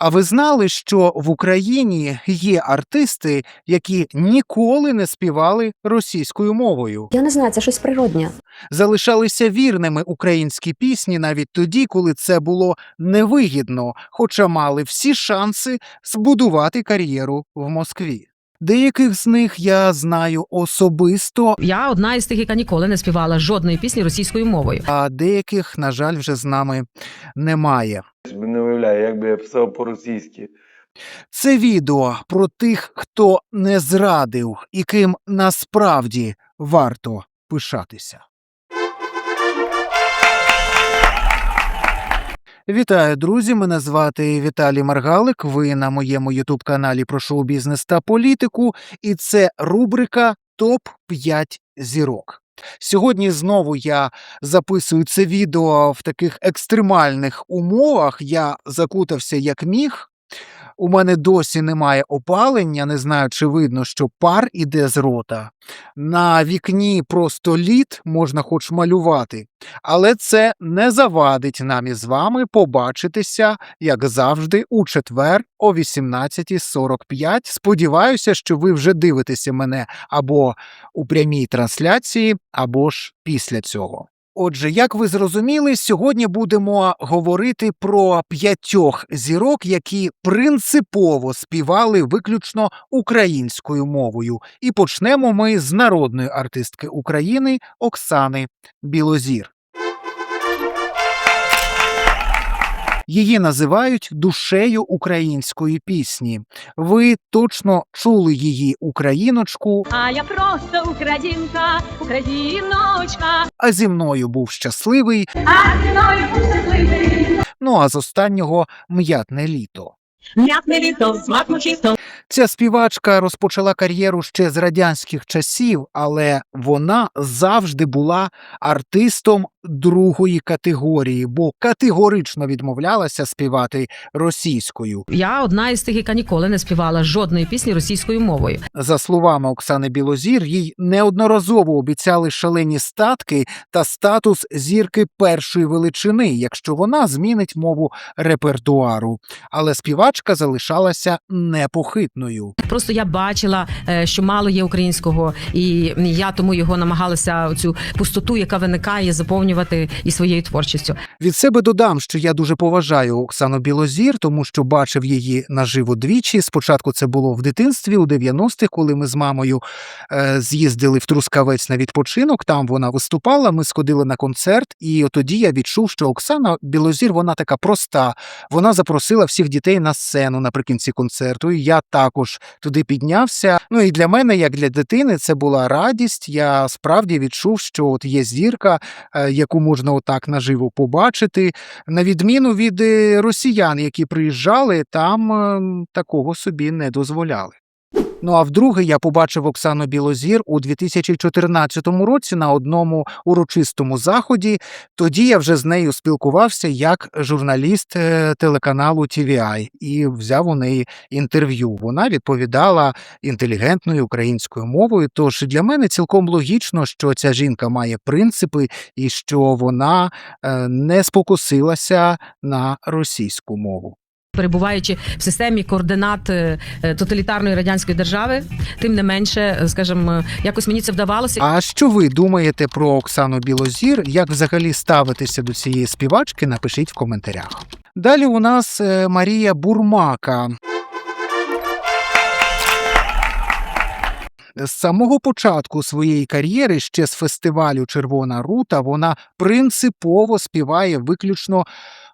А ви знали, що в Україні є артисти, які ніколи не співали російською мовою, Я не знаю, це щось природнє. залишалися вірними українські пісні навіть тоді, коли це було невигідно, хоча мали всі шанси збудувати кар'єру в Москві. Деяких з них я знаю особисто, Я одна із тих, яка ніколи не співала жодної пісні російською мовою. а деяких, на жаль, вже з нами немає. не уявляю, як би я писав по-російськи. Це відео про тих, хто не зрадив і ким насправді варто пишатися. Вітаю, друзі! Мене звати Віталій Маргалик. Ви на моєму ютуб-каналі про шоу-бізнес та політику, і це рубрика Топ 5 зірок. Сьогодні знову я записую це відео в таких екстремальних умовах. Я закутався як міг. У мене досі немає опалення, не знаю, чи видно, що пар іде з рота. На вікні просто лід можна хоч малювати, але це не завадить нам із вами побачитися, як завжди, у четвер о 18.45. Сподіваюся, що ви вже дивитеся мене або у прямій трансляції, або ж після цього. Отже, як ви зрозуміли, сьогодні будемо говорити про п'ятьох зірок, які принципово співали виключно українською мовою. І почнемо ми з народної артистки України Оксани Білозір. Її називають душею української пісні. Ви точно чули її україночку, А я просто українка, україночка, а зі мною був щасливий. а зі мною був щасливий. Ну а з останнього м'ятне літо. М'ятне літо, смак чисто. Ця співачка розпочала кар'єру ще з радянських часів, але вона завжди була артистом другої категорії, бо категорично відмовлялася співати російською. Я одна із тих, яка ніколи не співала жодної пісні російською мовою. За словами Оксани Білозір, їй неодноразово обіцяли шалені статки та статус зірки першої величини, якщо вона змінить мову репертуару. Але співачка залишалася непохитною. Просто я бачила, е, що мало є українського, і я тому його намагалася цю пустоту, яка виникає, заповнювати і своєю творчістю. Від себе додам, що я дуже поважаю Оксану Білозір, тому що бачив її наживо двічі. Спочатку це було в дитинстві у 90-х, коли ми з мамою е, з'їздили в Трускавець на відпочинок. Там вона виступала. Ми сходили на концерт, і тоді я відчув, що Оксана Білозір вона така проста. Вона запросила всіх дітей на сцену наприкінці концерту. І я також туди піднявся. Ну і для мене, як для дитини, це була радість. Я справді відчув, що от є зірка, е, яку можна отак наживо побачити. На відміну від е, росіян, які приїжджали, там е, такого собі не дозволяли. Ну а вдруге я побачив Оксану Білозір у 2014 році на одному урочистому заході. Тоді я вже з нею спілкувався як журналіст е, телеканалу TVI і взяв у неї інтерв'ю. Вона відповідала інтелігентною українською мовою. Тож для мене цілком логічно, що ця жінка має принципи і що вона е, не спокусилася на російську мову. Перебуваючи в системі координат е, е, тоталітарної радянської держави, тим не менше, е, скажімо, якось мені це вдавалося. А що ви думаєте про Оксану Білозір? Як взагалі ставитися до цієї співачки? Напишіть в коментарях. Далі у нас Марія Бурмака. З самого початку своєї кар'єри, ще з фестивалю Червона рута, вона принципово співає виключно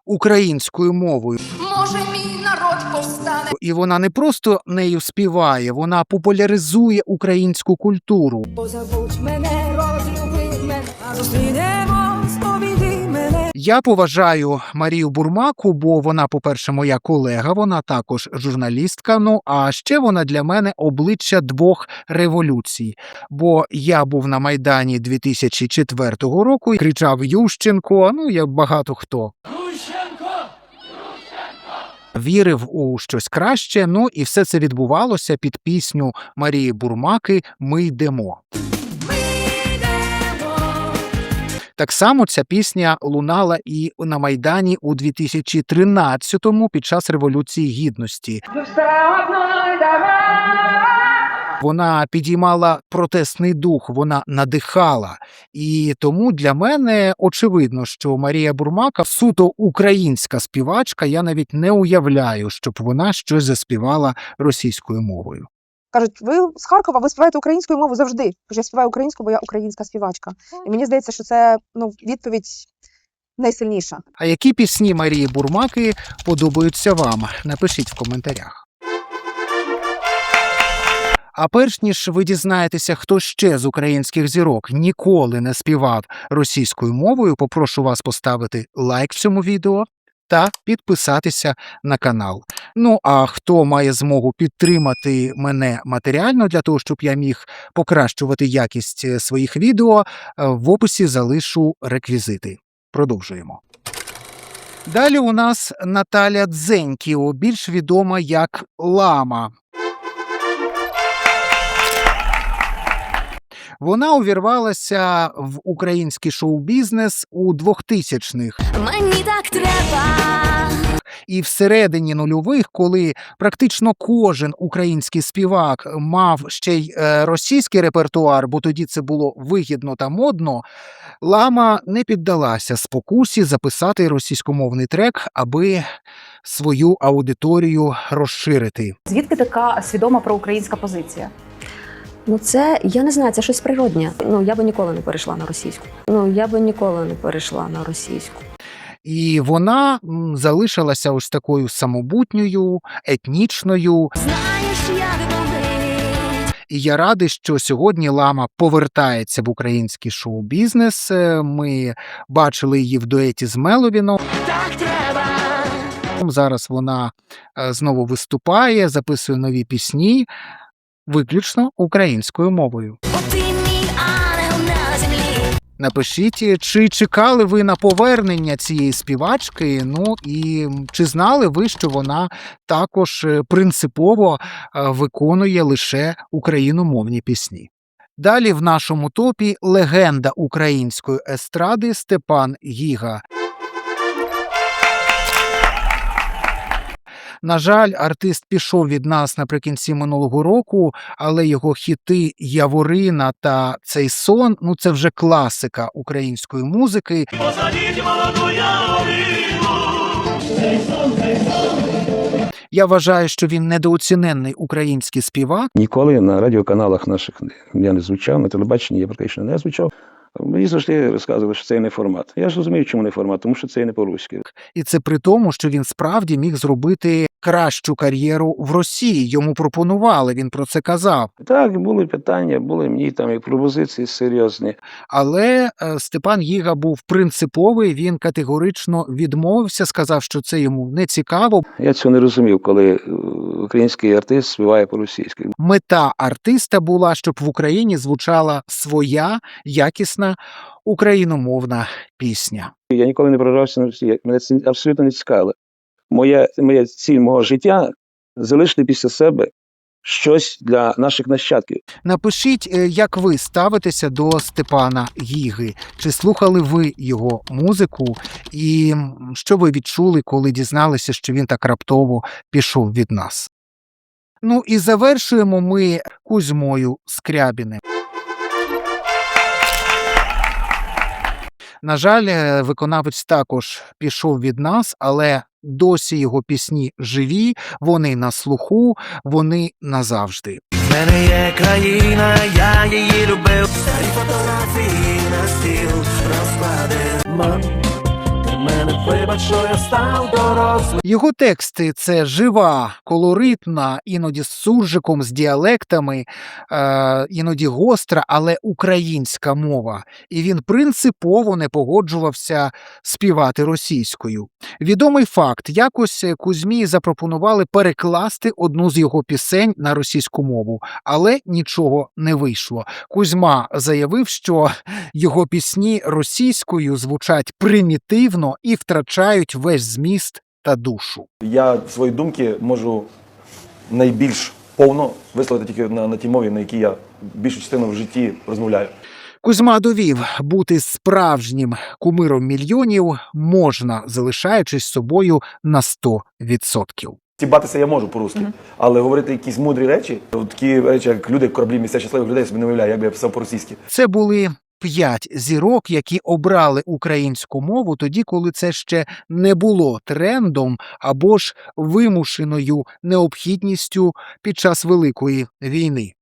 українською мовою. Може, мій народ повстане. І вона не просто нею співає, вона популяризує українську культуру. Позабудь мене, розлюби мене, зустрінемось, повіди мене. Я поважаю Марію Бурмаку, бо вона, по-перше, моя колега, вона також журналістка. Ну а ще вона для мене обличчя двох революцій. Бо я був на майдані 2004 року і кричав Ющенко. Ну як багато хто. Вірив у щось краще. Ну і все це відбувалося під пісню Марії Бурмаки Ми йдемо. Так само ця пісня лунала і на Майдані у 2013-му під час Революції Гідності. Вона підіймала протестний дух, вона надихала. І тому для мене очевидно, що Марія Бурмака суто українська співачка. Я навіть не уявляю, щоб вона щось заспівала російською мовою. Кажуть, ви з Харкова, ви співаєте українською мовою завжди. Кажу, я співаю українською, бо я українська співачка. І мені здається, що це ну, відповідь найсильніша. А які пісні Марії Бурмаки подобаються вам? Напишіть в коментарях. А перш ніж ви дізнаєтеся, хто ще з українських зірок ніколи не співав російською мовою, попрошу вас поставити лайк цьому відео та підписатися на канал. Ну а хто має змогу підтримати мене матеріально для того, щоб я міг покращувати якість е, своїх відео, е, в описі залишу реквізити. Продовжуємо. Далі у нас Наталя Дзенькіо, більш відома як Лама. Вона увірвалася в український шоу-бізнес у 2000-х. Мені так треба. І всередині нульових, коли практично кожен український співак мав ще й е, російський репертуар, бо тоді це було вигідно та модно, лама не піддалася спокусі записати російськомовний трек, аби свою аудиторію розширити. Звідки така свідома проукраїнська позиція? Ну, це я не знаю, це щось природнє. Ну я би ніколи не перейшла на російську. Ну я би ніколи не перейшла на російську. І вона залишилася ось такою самобутньою, етнічною. Знаєш, як. І я радий, що сьогодні лама повертається в український шоу-бізнес. Е, Ми бачили її в дуеті з Меловіном. Так треба. Зараз вона е, знову виступає, записує нові пісні, виключно українською мовою. Напишіть, чи чекали ви на повернення цієї співачки? Ну і чи знали ви, що вона також е, принципово е, виконує лише україномовні пісні? Далі в нашому топі легенда української естради Степан Гіга. На жаль, артист пішов від нас наприкінці минулого року, але його хіти Яворина та цей сон ну це вже класика української музики. Я вважаю, що він недооціненний український співак. Ніколи на радіоканалах наших я не звучав, на телебаченні я практично не звучав. Мені завжди розказували, що це не формат. Я ж розумію, чому не формат, тому що це не по-руськи. І це при тому, що він справді міг зробити кращу кар'єру в Росії. Йому пропонували, він про це казав. Так, були питання, були мені там і пропозиції серйозні. Але е, Степан Гіга був принциповий. Він категорично відмовився, сказав, що це йому не цікаво. Я цього не розумів, коли е, український артист співає по-російськи. Мета артиста була, щоб в Україні звучала своя якісна україномовна пісня. Я ніколи не проривався на Росію. Мене це абсолютно не цікавило. Моя, моя ціль мого життя залишити після себе щось для наших нащадків. Напишіть, е, як ви ставитеся до Степана Гіги. Чи слухали ви його музику, і що ви відчули, коли дізналися, що він так раптово пішов від нас? Ну і завершуємо ми Кузьмою Скрябіним. На жаль, е, виконавець також пішов від нас, але досі його пісні живі, вони на слуху, вони назавжди. Мене є країна, я її любив. Старі фотографії на стіл розклади. Мене вибач, що я став дорослим. Його тексти це жива, колоритна, іноді з суржиком, з діалектами, е, іноді гостра, але українська мова. І він принципово не погоджувався співати російською. Відомий факт: якось Кузьмі запропонували перекласти одну з його пісень на російську мову, але нічого не вийшло. Кузьма заявив, що його пісні російською звучать примітивно і втрачають весь зміст та душу. Я свої думки можу найбільш повно висловити тільки на, на тій мові, на якій я більшу частину в житті розмовляю. Кузьма довів, бути справжнім кумиром мільйонів можна, залишаючись собою на 100%. Стібатися я можу по-русски, але говорити якісь мудрі речі, такі речі, як люди, кораблі, місця щасливих людей, я собі не уявляю, як би я писав по-російськи. Це були п'ять зірок, які обрали українську мову тоді, коли це ще не було трендом або ж вимушеною необхідністю під час Великої війни.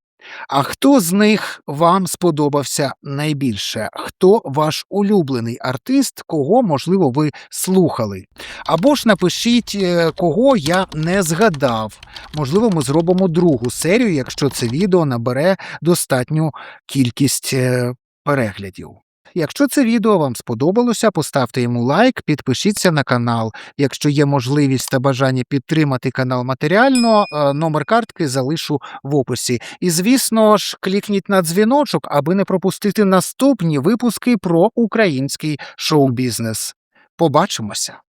А хто з них вам сподобався найбільше? Хто ваш улюблений артист, кого, можливо, ви слухали? Або ж напишіть, е, кого я не згадав. Можливо, ми зробимо другу серію, якщо це відео набере достатню кількість е, переглядів. Якщо це відео вам сподобалося, поставте йому лайк, підпишіться на канал. Якщо є можливість та бажання підтримати канал матеріально, е, номер картки залишу в описі. І звісно ж, клікніть на дзвіночок, аби не пропустити наступні випуски про український шоу-бізнес. Побачимося!